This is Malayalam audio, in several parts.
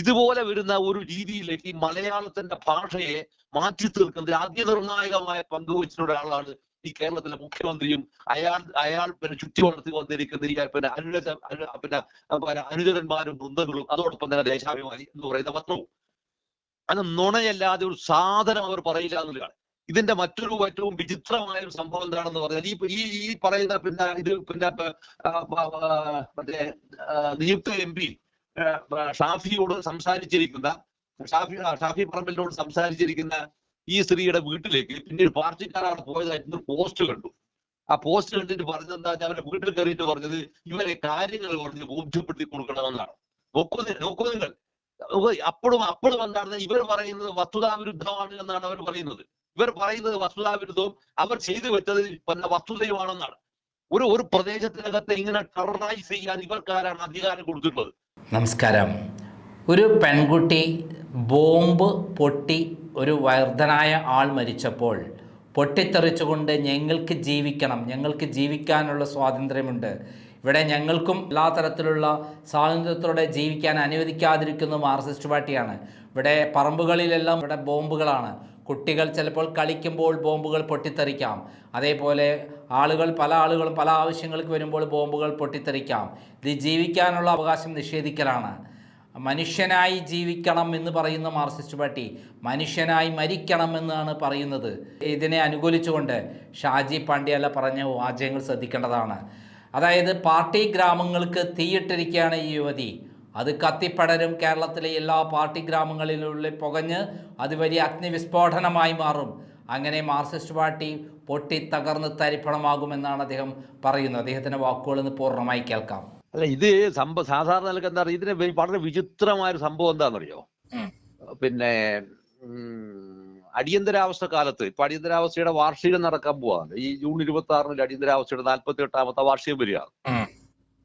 ഇതുപോലെ വരുന്ന ഒരു രീതിയിലേക്ക് ഈ മലയാളത്തിന്റെ ഭാഷയെ മാറ്റി തീർക്കുന്നതിൽ അതിനിർണായകമായ പങ്ക് വഹിച്ചിട്ടുള്ള ഒരാളാണ് ഈ കേരളത്തിലെ മുഖ്യമന്ത്രിയും. അയാൾ അയാൾ പിന്നെ ചുറ്റി വളർത്തി വന്നിരിക്കുന്ന പിന്നെ അനുരജ പിന്നെ അനുചരന്മാരും വൃന്ദങ്ങളും അതോടൊപ്പം തന്നെ ദേശാഭിമാനി എന്ന് പറയുന്ന പത്രവും. അത് നുണയല്ലാതെ ഒരു സാധനം അവർ പറയില്ല എന്നുള്ളതാണ്. ഇതിന്റെ മറ്റൊരു ഏറ്റവും വിചിത്രമായ ഒരു സംഭവം എന്താണെന്ന് പറഞ്ഞാൽ ഈ ഈ ഈ പറയുന്ന പിന്നെ ഇത് പിന്നെ മറ്റേ നിയുക്ത എം പി ഷാഫിയോട് സംസാരിച്ചിരിക്കുന്ന ഷാഫി ഷാഫി പറമ്പലിനോട് സംസാരിച്ചിരിക്കുന്ന ഈ സ്ത്രീയുടെ വീട്ടിലേക്ക് പിന്നീട് പാർട്ടിക്കാരാണ് പോയതായിട്ട് പോസ്റ്റ് കണ്ടു. ആ പോസ്റ്റ് കണ്ടിട്ട് പറഞ്ഞത് എന്താ അവരുടെ വീട്ടിൽ കയറിയിട്ട് പറഞ്ഞത് ഇവരെ കാര്യങ്ങൾ പറഞ്ഞ് ബോധ്യപ്പെടുത്തി കൊടുക്കണമെന്നാണ്. നോക്കൂ നോക്കൂ നിങ്ങൾ. അപ്പോഴും അപ്പോഴും എന്താണ് ഇവർ പറയുന്നത് വസ്തുതാവിരുദ്ധമാണ് എന്നാണ് അവർ പറയുന്നത്. ഇവർ പറയുന്നത് വസ്തുതാവിരുദ്ധവും അവർ ചെയ്തു വെച്ചത് പിന്നെ വസ്തുതയുമാണെന്നാണ്. ഒരു ഒരു പ്രദേശത്തിനകത്തെ ഇങ്ങനെ ടെററൈസ് ചെയ്യാൻ ഇവർക്കാരാണ് അധികാരം കൊടുത്തിട്ടുള്ളത്. നമസ്കാരം. ഒരു പെൺകുട്ടി ബോംബ് പൊട്ടി ഒരു വർദ്ധനായ ആൾ മരിച്ചപ്പോൾ പൊട്ടിത്തെറിച്ചുകൊണ്ട് ഞങ്ങൾക്ക് ജീവിക്കണം ഞങ്ങൾക്ക് ജീവിക്കാനുള്ള സ്വാതന്ത്ര്യമുണ്ട്. ഇവിടെ ഞങ്ങൾക്കും എല്ലാ തരത്തിലുള്ള സ്വാതന്ത്ര്യത്തോടെ ജീവിക്കാൻ അനുവദിക്കാതിരിക്കുന്ന മാർസിസ്റ്റ് പാർട്ടിയാണ്. ഇവിടെ പറമ്പുകളിലെല്ലാം ഇവിടെ ബോംബുകളാണ്. കുട്ടികൾ ചിലപ്പോൾ കളിക്കുമ്പോൾ ബോംബുകൾ പൊട്ടിത്തെറിക്കാം. അതേപോലെ ആളുകൾ പല ആളുകളും പല ആവശ്യങ്ങൾക്ക് വരുമ്പോൾ ബോംബുകൾ പൊട്ടിത്തെറിക്കാം. ഇത് ജീവിക്കാനുള്ള അവകാശം നിഷേധിക്കലാണ്. മനുഷ്യനായി ജീവിക്കണം എന്ന് പറയുന്ന മാർസിസ്റ്റ് പാർട്ടി മനുഷ്യനായി മരിക്കണം എന്നാണ് പറയുന്നത്. ഇതിനെ അനുകൂലിച്ചുകൊണ്ട് ഷാജി പാണ്ഡ്യല പറഞ്ഞ വാചകങ്ങൾ ശ്രദ്ധിക്കേണ്ടതാണ്. അതായത് പാർട്ടി ഗ്രാമങ്ങൾക്ക് തീയിട്ടിരിക്കുകയാണ് ഈ യുവതി. അത് കത്തിപ്പടരും കേരളത്തിലെ എല്ലാ പാർട്ടി ഗ്രാമങ്ങളിലുള്ളിൽ പുകഞ്ഞ് അത് വലിയ അഗ്നിവിസ്ഫോടനമായി മാറും. അങ്ങനെ മാർക്സിസ്റ്റ് പാർട്ടി പൊട്ടി തകർന്ന് തരിപ്പണമാകുമെന്നാണ് അദ്ദേഹം പറയുന്നത്. അദ്ദേഹത്തിന്റെ വാക്കുകൾ ഇന്ന് പൂർണമായി കേൾക്കാം. അല്ല ഇത് സംഭവം സാധാരണ നിലയ്ക്ക് എന്താ പറയുക? ഇതിന് വളരെ വിചിത്രമായ ഒരു സംഭവം എന്താണെന്നറിയോ? പിന്നെ അടിയന്തരാവസ്ഥ കാലത്ത് ഇപ്പൊ അടിയന്തരാവസ്ഥയുടെ വാർഷികം നടക്കാൻ പോവാണ്. ഈ ജൂൺ ഇരുപത്തി ആറിന് അടിയന്തരാവസ്ഥയുടെ നാൽപ്പത്തി എട്ടാമത്തെ വാർഷികം വരികയാണ്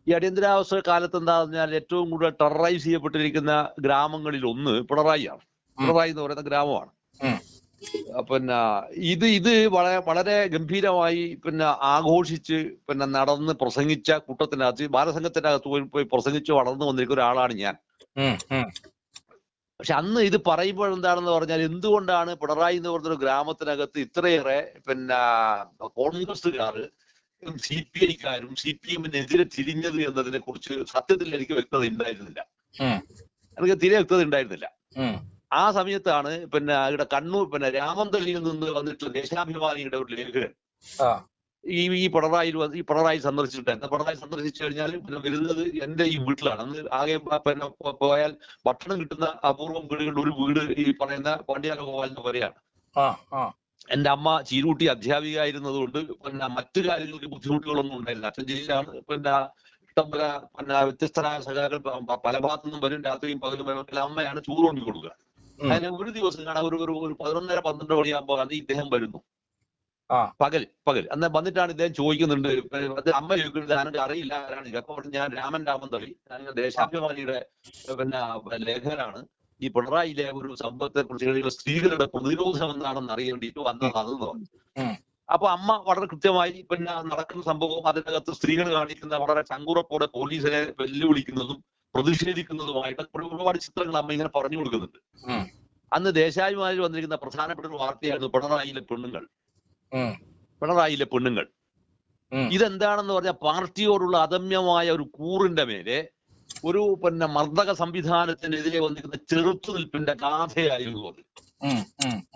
ഈ അടിയന്തരാവസ്ഥ കാലത്ത് എന്താ പറഞ്ഞാൽ ഏറ്റവും കൂടുതൽ ടെററൈസ് ചെയ്യപ്പെട്ടിരിക്കുന്ന ഗ്രാമങ്ങളിൽ ഒന്ന് പിണറായിയാണ്. പിണറായി എന്ന് പറയുന്ന ഗ്രാമമാണ്. പിന്നെ ഇത് ഇത് വളരെ വളരെ ഗംഭീരമായി പിന്നെ ആഘോഷിച്ച് പിന്നെ നടന്ന് പ്രസംഗിച്ച കൂട്ടത്തിനകത്ത് ബാലസംഘത്തിനകത്ത് പോയി പോയി പ്രസംഗിച്ച് വളർന്നു വന്നിരിക്കുന്ന ഒരാളാണ് ഞാൻ. പക്ഷെ അന്ന് ഇത് പറയുമ്പോൾ എന്താണെന്ന് പറഞ്ഞാൽ എന്തുകൊണ്ടാണ് പിണറായി എന്ന് പറഞ്ഞൊരു ഗ്രാമത്തിനകത്ത് ഇത്രയേറെ പിന്നെ കോൺഗ്രസ്സുകാർ സി പി ഐക്കാരും സി പി എമ്മിനെതിരെ തിരിഞ്ഞത് എന്നതിനെ കുറിച്ച് സത്യത്തിൽ എനിക്ക് വ്യക്തത ഉണ്ടായിരുന്നില്ല. എനിക്ക് തീരെ വ്യക്തത ഉണ്ടായിരുന്നില്ല. ആ സമയത്താണ് പിന്നെ ഇവിടെ കണ്ണൂർ പിന്നെ രാമന്തളിയിൽ നിന്ന് വന്നിട്ടുള്ള ദേശാഭിമാനിയുടെ ഒരു ലേഖകൻ. ഈ ഈ പിണറായി ഈ പിണറായി സന്ദർശിച്ചിട്ടുണ്ട് പിണറായി സന്ദർശിച്ചു കഴിഞ്ഞാൽ പിന്നെ വരുന്നത് എന്റെ ഈ വീട്ടിലാണ്. അന്ന് ആകെ പിന്നെ പോയാൽ ഭക്ഷണം കിട്ടുന്ന അപൂർവം വീടുകളുടെ ഒരു വീട് ഈ പറയുന്ന പാണ്ഡ്യാല ഗോപാലിന്റെ വരെയാണ് എന്റെ അമ്മ ചീരൂട്ടി അധ്യാപിക ആയിരുന്നതുകൊണ്ട് പിന്നെ മറ്റു കാര്യങ്ങൾക്ക് ബുദ്ധിമുട്ടുകളൊന്നും ഉണ്ടായില്ല. അച്ഛൻ ജയിലാണ് പിന്നെ ഇഷ്ടംപോലെ പിന്നെ വ്യത്യസ്തരായ സഖാക്കൾ പല ഭാഗത്തു നിന്നും വരും. രാത്രിയും പകലും വരും. അമ്മയാണ് കൊണ്ടു കൊടുക്കുക. അതിന് ഒരു ദിവസം കാണാൻ ഒരു ഒരു പതിനൊന്നര പന്ത്രണ്ട് മണിയാകുമ്പോൾ അത് ഇദ്ദേഹം വരുന്നു. പകൽ പകൽ. അന്ന് വന്നിട്ടാണ് ഇദ്ദേഹം ചോദിക്കുന്നുണ്ട്. അത് അമ്മ ചോദിക്കുന്നത് ഞാനൊക്കെ അറിയില്ല ആരാണ് ഇത്. അപ്പോൾ ഞാൻ രാമൻ രാമൻ ഞാൻ ദേശാഭിമാനിയുടെ പിന്നെ ലേഖകനാണ്. ഈ പിണറായിയിലെ ഒരു സംഭവത്തെ കുറിച്ച് സ്ത്രീകളുടെ പ്രതിരോധം എന്താണെന്ന് അറിയേണ്ടിയിട്ട് വന്നതാണെന്ന് പറഞ്ഞു. അപ്പൊ അമ്മ വളരെ കൃത്യമായി പിന്നെ നടക്കുന്ന സംഭവം അതിനകത്ത് സ്ത്രീകൾ കാണിക്കുന്ന വളരെ ചങ്കുറപ്പോടെ പോലീസിനെ വെല്ലുവിളിക്കുന്നതും പ്രതിഷേധിക്കുന്നതുമായിട്ട് ഒരു- ഒരുപാട് ചിത്രങ്ങൾ അമ്മ ഇങ്ങനെ പറഞ്ഞു കൊടുക്കുന്നുണ്ട്. അന്ന് ദേശാഭിമാനിൽ വന്നിരിക്കുന്ന പ്രധാനപ്പെട്ട ഒരു വാർത്തയായിരുന്നു പിണറായിയിലെ പെണ്ണുങ്ങൾ. പിണറായിയിലെ പെണ്ണുങ്ങൾ. ഇതെന്താണെന്ന് പറഞ്ഞാൽ പാർട്ടിയോടുള്ള അദമ്യമായ ഒരു കൂറിന്റെ മേലെ ഒരു പിന്നെ മർദ്ദക സംവിധാനത്തിനെതിരെ വന്നിരിക്കുന്ന ചെറുത്തുനിൽപ്പിന്റെ ഗാഥയായിരുന്നു അത്.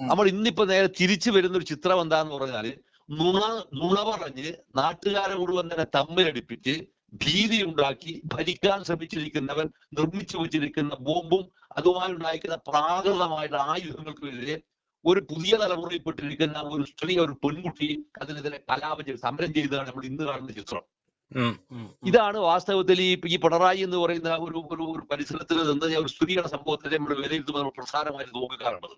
നമ്മൾ ഇന്നിപ്പോ നേരെ തിരിച്ചു വരുന്ന ഒരു ചിത്രം എന്താന്ന് പറഞ്ഞാൽ നുണ നുണ പറഞ്ഞ് നാട്ടുകാരെ മുഴുവൻ തന്നെ തമ്മിലടിപ്പിച്ച് ഭീതി ഉണ്ടാക്കി ഭരിക്കാൻ ശ്രമിച്ചിരിക്കുന്നവൻ നിർമ്മിച്ചു വെച്ചിരിക്കുന്ന ബോംബും അതുമായി ഉണ്ടായിരിക്കുന്ന പ്രാകൃതമായിട്ടുള്ള ആയുധങ്ങൾക്കെതിരെ ഒരു പുതിയ തലമുറയിൽപ്പെട്ടിരിക്കുന്ന ഒരു സ്ത്രീ ഒരു പെൺകുട്ടി അതിനെതിരെ കലാപം ചെയ്ത് സമരം ചെയ്തതാണ് നമ്മൾ ഇന്ന് കാണുന്ന ചിത്രം. ഇതാണ് വാസ്തവത്തിൽ ഈ ഈ പിണറായി എന്ന് പറയുന്ന ഒരു ഒരു പരിസരത്തിൽ നിന്ന് ഒരു സ്ത്രീയുടെ സംഭവത്തെ നമ്മൾ വിലയിരുത്തുമ്പോൾ നമ്മൾ പ്രധാനമായിട്ട് നോക്കിക്കാണുന്നത്.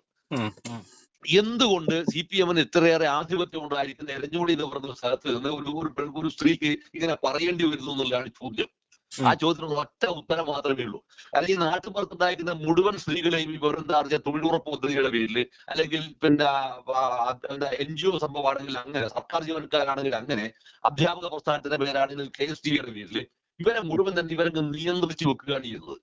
എന്തുകൊണ്ട് സി പി എമ്മിന് ഇത്രയേറെ ആധിപത്യം ഉണ്ടായിരിക്കുന്ന എരഞ്ഞോളി എന്ന് പറഞ്ഞ സ്ഥലത്ത് നിന്ന് ഒരു ഒരു പെൺകുരു ഒരു സ്ത്രീക്ക് ഇങ്ങനെ പറയേണ്ടി വരുന്നു എന്നുള്ളതാണ് ചോദ്യം. ആ ചോദ്യത്തിന് ഒറ്റ ഉത്തരം മാത്രമേ ഉള്ളൂ. അല്ലെങ്കിൽ നാട്ടുപുറത്തുണ്ടായിരിക്കുന്ന മുഴുവൻ സ്ത്രീകളെയും പറഞ്ഞാൽ തൊഴിലുറപ്പ് പദ്ധതിയുടെ പേരിൽ അല്ലെങ്കിൽ പിന്നെ എൻ ജി ഒ സംഭവമാണെങ്കിൽ അങ്ങനെ സർക്കാർ ജീവനക്കാരാണെങ്കിൽ അങ്ങനെ അധ്യാപക പ്രസ്ഥാനത്തിന്റെ പേരാണെങ്കിൽ കെ എസ് ടിയുടെ പേരിൽ ഇവരെ മുഴുവൻ തന്നെ ഇവരെ നിയന്ത്രിച്ചു വെക്കുകയാണ് ചെയ്യുന്നത്.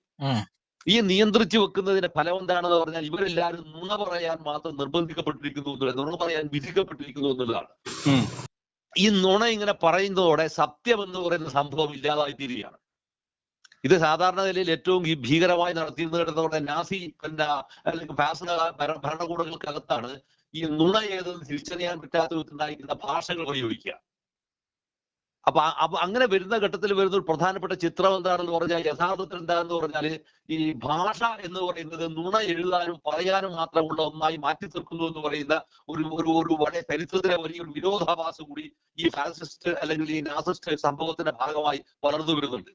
ഈ നിയന്ത്രിച്ചു വെക്കുന്നതിന്റെ ഫലം എന്താണെന്ന് പറഞ്ഞാൽ ഇവരെല്ലാവരും നുണ പറയാൻ മാത്രം നിർബന്ധിക്കപ്പെട്ടിരിക്കുന്നു എന്നുള്ളത് നുണ പറയാൻ വിധിക്കപ്പെട്ടിരിക്കുന്നു എന്നുള്ളതാണ്. ഈ നുണ ഇങ്ങനെ പറയുന്നതോടെ സത്യം എന്ന് പറയുന്ന സംഭവം ഇല്ലാതായി തീരുകയാണ് ഇത് സാധാരണ നിലയിൽ ഏറ്റവും ഭീകരമായി ഭീകരമായി കിടന്നതോടെ നാസി പിന്നെ അല്ലെങ്കിൽ ഫാസന ഭര- ഭരണകൂടങ്ങൾക്കകത്താണ് ഈ നുണ ഏതെന്ന് തിരിച്ചറിയാൻ പറ്റാത്ത ഭാഷകൾ ഉപയോഗിക്കുക. അപ്പൊ അപ്പൊ അങ്ങനെ വരുന്ന ഘട്ടത്തിൽ വരുന്ന ഒരു പ്രധാനപ്പെട്ട ചിത്രം എന്താണെന്ന് പറഞ്ഞാൽ യഥാർത്ഥത്തിൽ എന്താണെന്ന് പറഞ്ഞാൽ ഈ ഭാഷ എന്ന് പറയുന്നത് നുണ എഴുതാനും പറയാനും മാത്രമുള്ള ഒന്നായി മാറ്റി തീർക്കുന്നു എന്ന് പറയുന്ന ഒരു ഒരു ഒരു വളരെ ചരിത്രത്തിലെ വലിയൊരു വിരോധാഭാസം കൂടി ഈ ഫാസിസ്റ്റ് അല്ലെങ്കിൽ ഈ നാസിസ്റ്റ് സംഭവത്തിന്റെ ഭാഗമായി വളർന്നു വരുന്നുണ്ട്.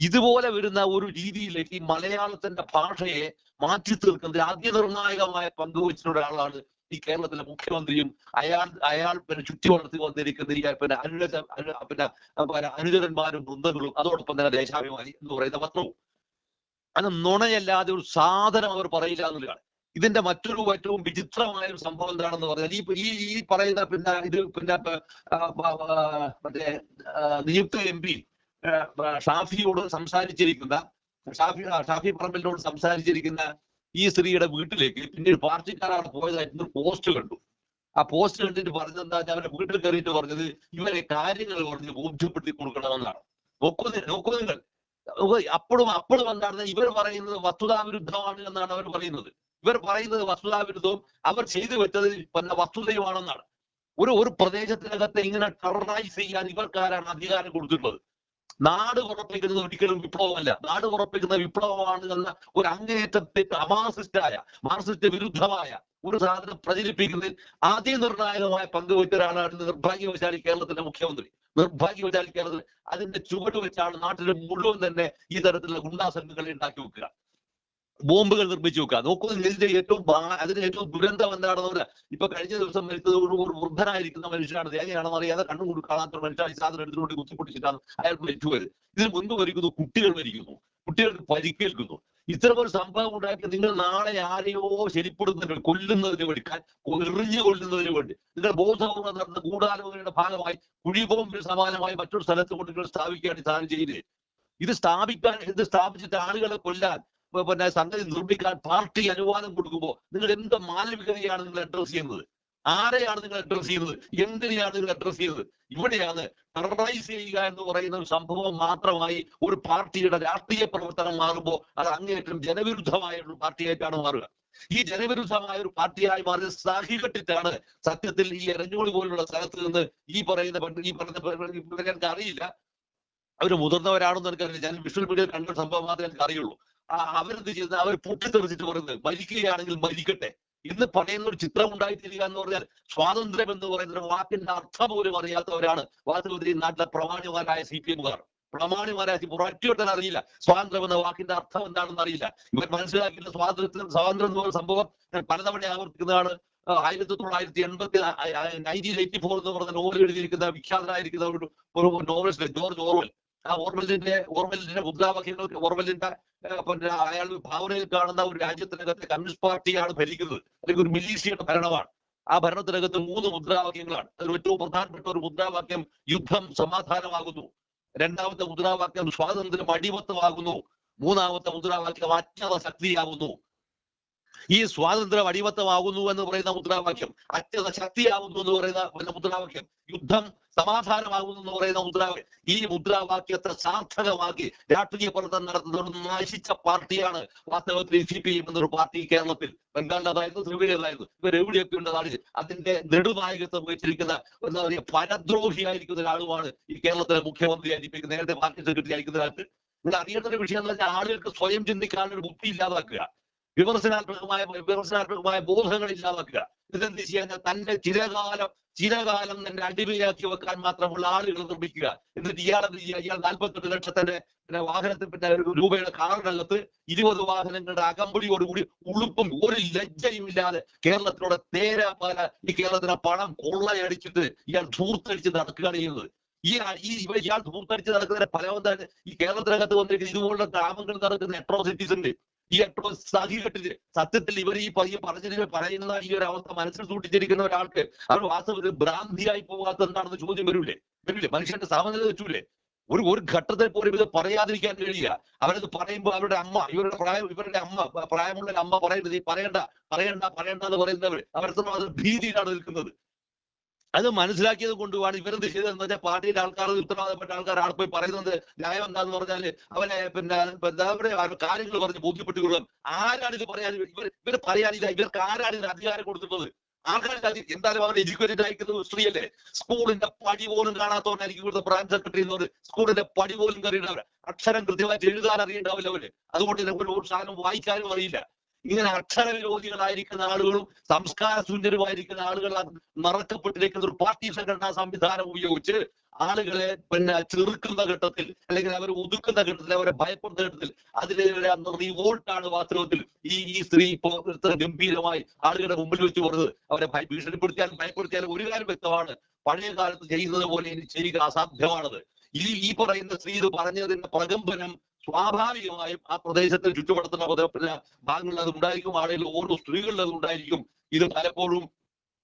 ഇതുപോലെ വരുന്ന ഒരു രീതിയിലേക്ക് ഈ മലയാളത്തിന്റെ ഭാഷയെ മാറ്റി തീർക്കുന്നതിൽ അതിനിർണായകമായ പങ്കുവച്ചിട്ടുള്ള ഒരാളാണ് ഈ കേരളത്തിലെ മുഖ്യമന്ത്രിയും അയാൾ അയാൾ പിന്നെ ചുറ്റി വളർത്തി വന്നിരിക്കുന്ന ഈ പിന്നെ അനുരജ അനു- പിന്നെ അനുചരന്മാരും വൃന്ദങ്ങളും അതോടൊപ്പം തന്നെ ദേശാഭിമാനി എന്ന് പറയുന്ന പത്രവും. അത് നുണയല്ലാതെ ഒരു സാധനം അവർ പറയില്ല എന്നുള്ളതാണ്. ഇതിന്റെ മറ്റൊരു ഏറ്റവും വിചിത്രമായ ഒരു സംഭവം എന്താണെന്ന് പറഞ്ഞാൽ ഈ ഈ ഈ പറയുന്ന പിന്നെ ഇത് പിന്നെ മറ്റേ നിയുക്ത എം പി ഷാഫിയോട് സംസാരിച്ചിരിക്കുന്ന ഷാഫി ഷാഫി പറമ്പലിനോട് സംസാരിച്ചിരിക്കുന്ന ഈ സ്ത്രീയുടെ വീട്ടിലേക്ക് പിന്നീട് പാർട്ടിക്കാരാണ് പോയതായിട്ട് പോസ്റ്റ് കണ്ടു. ആ പോസ്റ്റ് കണ്ടിട്ട് പറഞ്ഞത് എന്താ? അവരുടെ വീട്ടിൽ കയറിയിട്ട് പറഞ്ഞത് ഇവരെ കാര്യങ്ങൾ പറഞ്ഞ് ബോധ്യപ്പെടുത്തി കൊടുക്കണമെന്നാണ്. നോക്കൂ നോക്കൂ നിങ്ങൾ. അപ്പോഴും അപ്പോഴും എന്താണ്? ഇവർ പറയുന്നത് വസ്തുതാവിരുദ്ധമാണ് എന്നാണ് അവർ പറയുന്നത്. ഇവർ പറയുന്നത് വസ്തുതാവിരുദ്ധവും അവർ ചെയ്തു വെച്ചത് പല വസ്തുതയുമാണെന്നാണ്. ഒരു ഒരു പ്രദേശത്തിനകത്ത് ഇങ്ങനെ ടെററൈസ് ചെയ്യാൻ ഇവർക്കാരാണ് അധികാരം കൊടുത്തിട്ടുള്ളത്. നാട് ഉറപ്പിക്കുന്നത് ഒരിക്കലും വിപ്ലവമല്ല. നാട് ഉറപ്പിക്കുന്ന വിപ്ലവമാണ് എന്ന ഒരു അങ്ങേറ്റത്തെ അമാർസിസ്റ്റായ മാർസിസ്റ്റ് വിരുദ്ധമായ ഒരു സാധനം പ്രചരിപ്പിക്കുന്നതിൽ അതിനിർണായകമായ പങ്ക് വഹിച്ച ഒരാളാണ് നിർഭാഗ്യവശാലി കേരളത്തിന്റെ മുഖ്യമന്ത്രി. നിർഭാഗ്യവശാലി കേരളത്തിൽ അതിന്റെ ചുവട് വെച്ചാണ് നാട്ടിലെ മുഴുവൻ തന്നെ ഈ തരത്തിലുള്ള ഗുണ്ടാ സംഘങ്ങളെ ഉണ്ടാക്കി വെക്കുക. ബോംബുകൾ നിർമ്മിച്ചു വെക്കുക. നോക്കൂ ഇതിന്റെ ഏറ്റവും അതിന് ഏറ്റവും ദുരന്തം എന്താണെന്ന് ഇപ്പൊ കഴിഞ്ഞ ദിവസം മരിച്ചത് ഒരു വൃദ്ധനായിരിക്കുന്ന മനുഷ്യനാണ്. ദേഹയാണെന്ന് അറിയാതെ കണ്ണും കൂടി കാണാത്ത മനുഷ്യൻ ഈ സാധനം എടുത്തുകൊണ്ട് കുത്തിപ്പൊട്ടിച്ചിട്ടാണ് അയാൾ മരിച്ചു പോയത് ഇതിന് മുൻപ് മരിക്കുന്നു കുട്ടികൾ മരിക്കുന്നു. കുട്ടികൾക്ക് പരിക്കേൽക്കുന്നു. ഇത്തരം ഒരു സംഭവം ഉണ്ടാക്കി നിങ്ങൾ നാളെ ആരെയോ ശരിപ്പെടുന്നതിന് കൊല്ലുന്നതിന് വേണ്ടി എറിഞ്ഞു കൊല്ലുന്നതിന് വേണ്ടി നിങ്ങൾ ബോധപൂർവം നടന്ന ഗൂഢാലോചനയുടെ ഭാഗമായി കുഴിബോംബിന് സമാനമായി മറ്റൊരു സ്ഥലത്ത് കൊണ്ട് നിങ്ങൾ സ്ഥാപിക്കുകയാണ് ഈ സാധനം ചെയ്യുന്നത് ഇത് സ്ഥാപിക്കാൻ ഇത് സ്ഥാപിച്ചിട്ട് ആളുകളെ കൊല്ലാൻ പിന്നെ സംഗതി നിർമ്മിക്കാൻ പാർട്ടി അനുവാദം കൊടുക്കുമ്പോൾ നിങ്ങൾ എന്ത് മാനവികതയാണ് നിങ്ങൾ അഡ്രസ് ചെയ്യുന്നത്? ആരെയാണ് നിങ്ങൾ അഡ്രസ് ചെയ്യുന്നത്? എന്തിനെയാണ് നിങ്ങൾ അഡ്രസ് ചെയ്യുന്നത്? ഇവിടെയാണ് ടെററൈസ് ചെയ്യുക എന്ന് പറയുന്ന ഒരു സംഭവം മാത്രമായി ഒരു പാർട്ടിയുടെ രാഷ്ട്രീയ പ്രവർത്തനം മാറുമ്പോൾ അത് അങ്ങേയറ്റം ജനവിരുദ്ധമായ ഒരു പാർട്ടിയായിട്ടാണ് മാറുക. ഈ ജനവിരുദ്ധമായ ഒരു പാർട്ടിയായി മാറിയ സാഹികെട്ടിട്ടാണ് സത്യത്തിൽ ഈ എരഞ്ഞോളി പോലുള്ള സ്ഥലത്ത് നിന്ന് ഈ പറയുന്ന ഈ പറഞ്ഞ എനിക്ക് അറിയില്ല. അവർ മുതിർന്നവരാണെന്ന് എനിക്കറിയില്ല. ഞാൻ വിഷ്വൽ മീഡിയ കണ്ട സംഭവം മാത്രമേ എനിക്ക് അറിയുള്ളൂ അവരെന്ത് ചെയ്യുന്നത് അവർ പൊട്ടിത്തെറിച്ചിട്ട് പറയുന്നത് മരിക്കുകയാണെങ്കിൽ മരിക്കട്ടെ. ഇന്ന് പറയുന്ന ഒരു ചിത്രം ഉണ്ടായിത്തീരുക എന്ന് പറഞ്ഞാൽ സ്വാതന്ത്ര്യം എന്ന് പറയുന്ന ഒരു വാക്കിന്റെ അർത്ഥം പോലും അറിയാത്തവരാണ് വാസ്തവത്തിൽ നാട്ടിലെ പ്രമാണിമാരായ സി പി എമ്മുകാർ. പ്രമാണിമാരായ ഒരൊറ്റ അറിയില്ല. സ്വാതന്ത്ര്യം എന്ന വാക്കിന്റെ അർത്ഥം എന്താണെന്ന് അറിയില്ല. ഇവർ മനസ്സിലാക്കിയിട്ട് സ്വാതന്ത്ര്യത്തിന് സ്വാതന്ത്ര്യം എന്ന് പറയുന്ന സംഭവം പലതവണ ആവർത്തിക്കുന്നതാണ്. ആയിരത്തി തൊള്ളായിരത്തി എൺപത്തി നയന്റീൻ എയ്റ്റി ഫോർ എന്ന് പറഞ്ഞ നോവൽ എഴുതിയിരിക്കുന്ന വിഖ്യാതനായിരിക്കുന്ന ഒരു നോവലിസ്റ്റ് ജോർജ് ഓർവൽ. ആ ഓർവലിന്റെ ഓർവലിന്റെ മുദ്രാവാക്യങ്ങൾക്ക് ഓർവലിന്റെ ആ, പിന്നെ അയാൾ ഭാവനയിൽ കാണുന്ന ഒരു രാജ്യത്തിനകത്തെ കമ്മ്യൂണിസ്റ്റ് പാർട്ടിയാണ് ഭരിക്കുന്നത്. അല്ലെങ്കിൽ ഒരു മിലീഷ്യയുടെ ഭരണമാണ്. ആ ഭരണത്തിനകത്ത് മൂന്ന് മുദ്രാവാക്യങ്ങളാണ്. അതിൽ ഏറ്റവും പ്രധാനപ്പെട്ട ഒരു മുദ്രാവാക്യം യുദ്ധം സമാധാനമാകുന്നു. രണ്ടാമത്തെ മുദ്രാവാക്യം സ്വാതന്ത്ര്യം അടിമത്തമാകുന്നു. മൂന്നാമത്തെ മുദ്രാവാക്യം അജ്ഞത ശക്തിയാകുന്നു ഈ സ്വാതന്ത്ര്യം അടിമത്തമാകുന്നു എന്ന് പറയുന്ന മുദ്രാവാക്യം അത്യന്ത ശക്തിയാകുന്നു എന്ന് പറയുന്ന മുദ്രാവാക്യം യുദ്ധം സമാധാനമാകുന്നു എന്ന് പറയുന്ന മുദ്രാവാക്യം ഈ മുദ്രാവാക്യത്തെ സാർത്ഥകമാക്കി രാഷ്ട്രീയ പ്രവർത്തനം നടത്തുന്ന നശിച്ച പാർട്ടിയാണ് വാസ്തവത്തിൽ സി പി എം എന്നൊരു പാർട്ടി കേരളത്തിൽ. ബംഗാളിന്റെതായിരുന്നു ത്രിപുരയിലായിരുന്നു ഇവർ എവിടെയൊക്കെ ഉണ്ടതാണ് അതിന്റെ നെടുനായകത്വം വഹിച്ചിരിക്കുന്ന എന്താ പറയുക പരദ്രോഹിയായിരിക്കുന്ന ഒരാളുമാണ് ഈ കേരളത്തിലെ മുഖ്യമന്ത്രിയായിരിക്കും നേരത്തെ പാർട്ടി സെക്രട്ടറി ആയിരിക്കുന്ന കാലത്ത്. നിങ്ങൾ അറിയേണ്ട ഒരു വിഷയം എന്ന് വെച്ചാൽ ആളുകൾക്ക് സ്വയം ചിന്തിക്കാനുള്ള ഒരു ബുദ്ധി ഇല്ലാതാക്കുക. വിമർശനാത്മകമായ വിമർശനാത്മകമായ ബോധങ്ങൾ ഇല്ലാതാക്കുക. ഇതെന്ത് ചെയ്യാൻ തന്റെ ചിരകാലം ചിരകാലം തന്നെ അടിമയാക്കി വെക്കാൻ മാത്രമുള്ള ആളുകൾ നിർമ്മിക്കുക. എന്നിട്ട് ഇയാൾ എന്ത് ചെയ്യുക? ഇയാൾ നാൽപ്പത്തെട്ട് ലക്ഷത്തിന്റെ വാഹനത്തിൽ പിന്നെ ഒരു രൂപയുടെ കാറിനകത്ത് ഇരുപത് വാഹനങ്ങളുടെ അകമ്പടിയോടുകൂടി ഉളുപ്പും ഒരു ലജ്ജയും ഇല്ലാതെ കേരളത്തിലൂടെ തേരാപ്പാല ഈ കേരളത്തിലെ പണം കൊള്ളയടിച്ചിട്ട് ഇയാൾ ധൂർത്തടിച്ച് നടക്കുകയാണ് ചെയ്യുന്നത്. ഈ ഈ ഇവ ഇയാൾ ധൂർത്തടിച്ച് നടക്കുന്നതിന്റെ ഫലം എന്താണ് ഈ കേരളത്തിനകത്ത് വന്നിരിക്കുന്ന ഇതുപോലുള്ള ഗ്രാമങ്ങളിൽ നടക്കുന്ന അട്രോസിറ്റീസ് ഉണ്ട്. ഈ അട്രോസ് സഹികെട്ടിട്ട് സത്യത്തിൽ ഇവർ ഈ പയ്യ പറഞ്ഞതിന് പറയുന്ന ഈ ഒരു അവസ്ഥ മനസ്സിൽ സൂക്ഷിച്ചിരിക്കുന്ന ഒരാൾക്ക്. അവർ വാസ്തവത്തിൽ ഭ്രാന്തിയായി പോകാത്ത എന്താണെന്ന് ചോദ്യം വരൂലേ? വരൂലേ? മനുഷ്യന്റെ സമനില വെച്ചൂലേ ഒരു ഒരു ഘട്ടത്തിൽ പോലും ഇത് പറയാതിരിക്കാൻ കഴിയുക അവരത് പറയുമ്പോൾ അവരുടെ അമ്മ ഇവരുടെ പ്രായം ഇവരുടെ അമ്മ പ്രായമുള്ള അമ്മ പറയുന്നത് ഈ പറയണ്ട പറയണ്ട പറയണ്ട എന്ന് പറയുന്നവർ അവരുടെ ഭീതിയിലാണ് നിൽക്കുന്നത്. അത് മനസ്സിലാക്കിയത് കൊണ്ടുമാണ് ഇവരെന്ത് ചെയ്തതെന്ന് വെച്ചാൽ പാർട്ടിയിലെ ആൾക്കാർ ഉത്തരവാദപ്പെട്ട ആൾക്കാർ ആൾ പോയി പറയുന്നത് ന്യായം എന്താന്ന് പറഞ്ഞാൽ അവനെ പിന്നെ അവരുടെ കാര്യങ്ങൾ പറഞ്ഞ് ബോധ്യപ്പെട്ടുകൊള്ളും ആരാണ് ഇത് പറയാൻ ഇവർ ഇവർ പറയാനില്ല ഇവർക്ക് ആരാണ് ഇതിന് അധികാരം കൊടുത്തിട്ടുള്ളത്? ആൾക്കാർക്ക് എന്തായാലും അവർ എഡ്യൂക്കേറ്റഡ് ആയിരിക്കുന്നത് സ്ത്രീയല്ലേ? സ്കൂളിന്റെ പടി പോലും കാണാത്തവനായിരിക്കും ഇവിടുത്തെ ബ്രാഞ്ച് സെക്രട്ടറി എന്ന് സ്കൂളിന്റെ പടി പോലും കറിയുന്നവർ അക്ഷരം കൃത്യമായിട്ട് എഴുതാൻ അറിയണ്ടാവില്ല അവർ. അതുകൊണ്ട് ഒരു സാധനം വായിക്കാനും അറിയില്ല. ഇങ്ങനെ അക്ഷരവിരോധികളായിരിക്കുന്ന ആളുകളും സംസ്കാര ശൂന്യരുമായിരിക്കുന്ന ആളുകൾ മറക്കപ്പെട്ടിരിക്കുന്ന ഒരു പാർട്ടി സംഘടനാ സംവിധാനം ഉപയോഗിച്ച് ആളുകളെ പിന്നെ ചെറുക്കുന്ന ഘട്ടത്തിൽ അല്ലെങ്കിൽ അവരെ ഒതുക്കുന്ന ഘട്ടത്തിൽ അവരെ ഭയപ്പെടുന്ന ഘട്ടത്തിൽ അതിനെതിരെ റിവോൾട്ടാണ് വാസ്തവത്തിൽ ഈ ഈ സ്ത്രീ ഇപ്പോ ഇത്ര ഗംഭീരമായി ആളുകളുടെ മുമ്പിൽ വെച്ച് പറഞ്ഞത്. അവരെ ഭീഷണിപ്പെടുത്തിയാലും ഭയപ്പെടുത്തിയാലും ഒരു കാര്യം വ്യക്തമാണ്. പഴയ കാലത്ത് ചെയ്യുന്നത് പോലെ ഇനി ചെയ്യുക അസാധ്യമാണത്. ഈ ഈ പറയുന്ന സ്ത്രീ ഇത് പറഞ്ഞതിന്റെ പ്രകമ്പനം സ്വാഭാവികമായും ആ പ്രദേശത്തിൽ ചുറ്റുപടത്തുന്ന ഭാഗങ്ങളിൽ അത് ഉണ്ടായിരിക്കും. ആളുകൾ ഓരോ സ്ത്രീകളിൽ അത് ഉണ്ടായിരിക്കും. ഇത് പലപ്പോഴും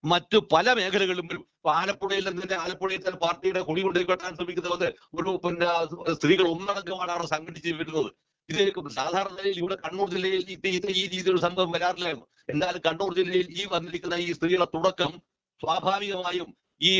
മറ്റു പല മേഖലകളിലും വരും. ഇപ്പൊ ആലപ്പുഴയിൽ തന്നെ ആലപ്പുഴയിൽ തന്നെ പാർട്ടിയുടെ കൊടി കെട്ടാൻ ശ്രമിക്കുന്നത് ഒരു പിന്നെ സ്ത്രീകൾ ഒന്നടങ്കമാണ് അവിടെ സംഘടിച്ച് വരുന്നത്. ഇത് സാധാരണ നിലയിൽ ഇവിടെ കണ്ണൂർ ജില്ലയിൽ ഈ രീതിയിലൊരു സംഭവം വരാറില്ലായിരുന്നു. എന്നാൽ കണ്ണൂർ ജില്ലയിൽ ഈ വന്നിരിക്കുന്ന ഈ സ്ത്രീകളുടെ തുടക്കം സ്വാഭാവികമായും ഈ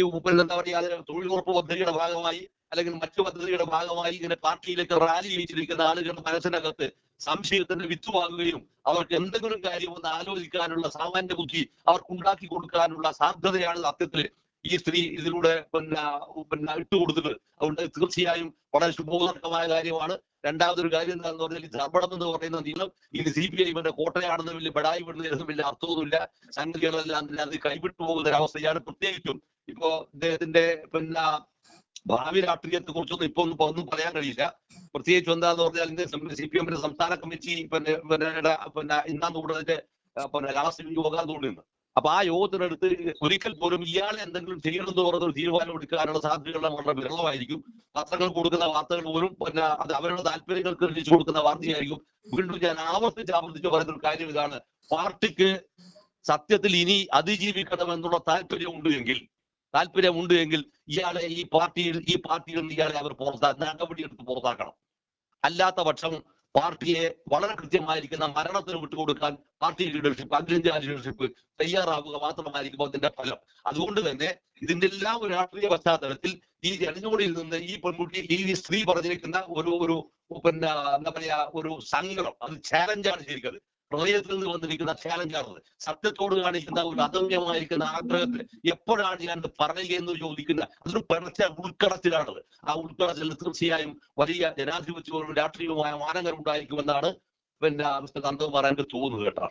എന്താ പറയുക അതിന് തൊഴിലുറപ്പ് പദ്ധതിയുടെ ഭാഗമായി അല്ലെങ്കിൽ മറ്റു പദ്ധതിയുടെ ഭാഗമായി ഇങ്ങനെ പാർട്ടിയിലേക്ക് റാലി ചെയ്യിച്ചിരിക്കുന്ന ആളുകളുടെ മനസ്സിനകത്ത് സംശയത്തിന്റെ വിത്തുവാകുകയും അവർക്ക് എന്തെങ്കിലും കാര്യം ഒന്ന് ആലോചിക്കാനുള്ള സാമാന്യ ബുദ്ധി അവർക്ക് ഉണ്ടാക്കി കൊടുക്കാനുള്ള സാധ്യതയാണ് സത്യത്തിൽ ഈ സ്ത്രീ ഇതിലൂടെ പിന്നെ പിന്നെ ഇട്ടുകൊടുത്തത്. അതുകൊണ്ട് തീർച്ചയായും വളരെ ശുഭോദർക്കമായ കാര്യമാണ്. രണ്ടാമതൊരു കാര്യം എന്താണെന്ന് പറഞ്ഞാൽ ഈ ധർമ്മടം എന്ന് പറയുന്ന നീളം ഇനി സി പി ഐ ഇവരുടെ കോട്ടയാണെന്ന് വലിയ ബടായി വിടുന്നതിനും വലിയ അർത്ഥമൊന്നുമില്ല. സംഗതികളെല്ലാം അതിനകത്ത് അത് കൈവിട്ടു പോകുന്ന ഒരവസ്ഥയാണ്. പ്രത്യേകിച്ചും ഇപ്പോ ഇദ്ദേഹത്തിന്റെ പിന്നെ ഭാവി രാഷ്ട്രീയത്തെ കുറിച്ചൊന്നും ഇപ്പൊ ഒന്നും ഒന്നും പറയാൻ കഴിയില്ല. പ്രത്യേകിച്ച് എന്താന്ന് പറഞ്ഞാൽ സി പി എമ്മിന്റെ സംസ്ഥാന കമ്മിറ്റി പിന്നെ പിന്നെ ഇന്നാന്ന് കൂടുതലിന്റെ പിന്നെ ലാസ്റ്റ് യോഗം തോന്നുന്നു അപ്പൊ ആ യോഗത്തിനടുത്ത് ഒരിക്കൽ പോലും ഇയാളെ എന്തെങ്കിലും ചെയ്യണമെന്ന് പറഞ്ഞ ഒരു തീരുമാനം എടുക്കാനുള്ള സാധ്യതകൾ വളരെ വിരളമായിരിക്കും. പത്രങ്ങൾ കൊടുക്കുന്ന വാർത്തകൾ പോലും പിന്നെ അത് അവരുടെ താല്പര്യങ്ങൾക്ക് അനുസരിച്ച് കൊടുക്കുന്ന വാർത്തയായിരിക്കും. വീണ്ടും ഞാൻ ആവർത്തിച്ച് ആവർത്തിച്ച് പറയുന്ന ഒരു കാര്യം ഇതാണ്. പാർട്ടിക്ക് സത്യത്തിൽ ഇനി അതിജീവിക്കണം എന്നുള്ള താല്പര്യമുണ്ട് എങ്കിൽ താല്പര്യമുണ്ട് എങ്കിൽ ഇയാളെ ഈ പാർട്ടിയിൽ ഈ പാർട്ടിയിൽ നിന്ന് ഇയാളെ അവർ പുറത്താ നടപടിയെടുത്ത് പുറത്താക്കണം. അല്ലാത്ത പക്ഷം പാർട്ടിയെ വളരെ കൃത്യമായിരിക്കുന്ന മരണത്തിന് വിട്ടുകൊടുക്കാൻ പാർട്ടി ലീഡർഷിപ്പ് അഖിലേന്ത്യാ ലീഡർഷിപ്പ് തയ്യാറാവുക മാത്രമായിരിക്കും അതിന്റെ ഫലം. അതുകൊണ്ട് തന്നെ ഇതിന്റെ എല്ലാം ഒരു രാഷ്ട്രീയ പശ്ചാത്തലത്തിൽ ഈ ജനങ്ങളിൽ നിന്ന് ഈ പെൺകുട്ടി ഈ സ്ത്രീ പറഞ്ഞിരിക്കുന്ന ഒരു ഒരു പിന്നെ എന്താ പറയാ ഒരു സങ്കടം അത് ചാലഞ്ചാണ് ശരിക്കത് ഹൃദയത്തിൽ നിന്ന് വന്നിരിക്കുന്ന ചാലഞ്ചാണത് സത്യത്തോട് കാണിക്കുന്ന ഒരു അദമ്യമായിരിക്കുന്ന ആഗ്രഹത്തിൽ എപ്പോഴാണ് ഞാൻ പറയുക പറയുകയെന്ന് ചോദിക്കുന്ന അതൊരു പിറച്ച ഉൾക്കടത്തിലാണത് ആ ഉൾക്കടത്തിൽ തീർച്ചയായും വലിയ ജനാധിപത്യവും രാഷ്ട്രീയവുമായ മാനങ്ങൾ ഉണ്ടായിരിക്കുമെന്നാണ് പിന്നെ മിസ്റ്റർ നന്ദകുമാർ എനിക്ക് തോന്നുന്നത് കേട്ടോ.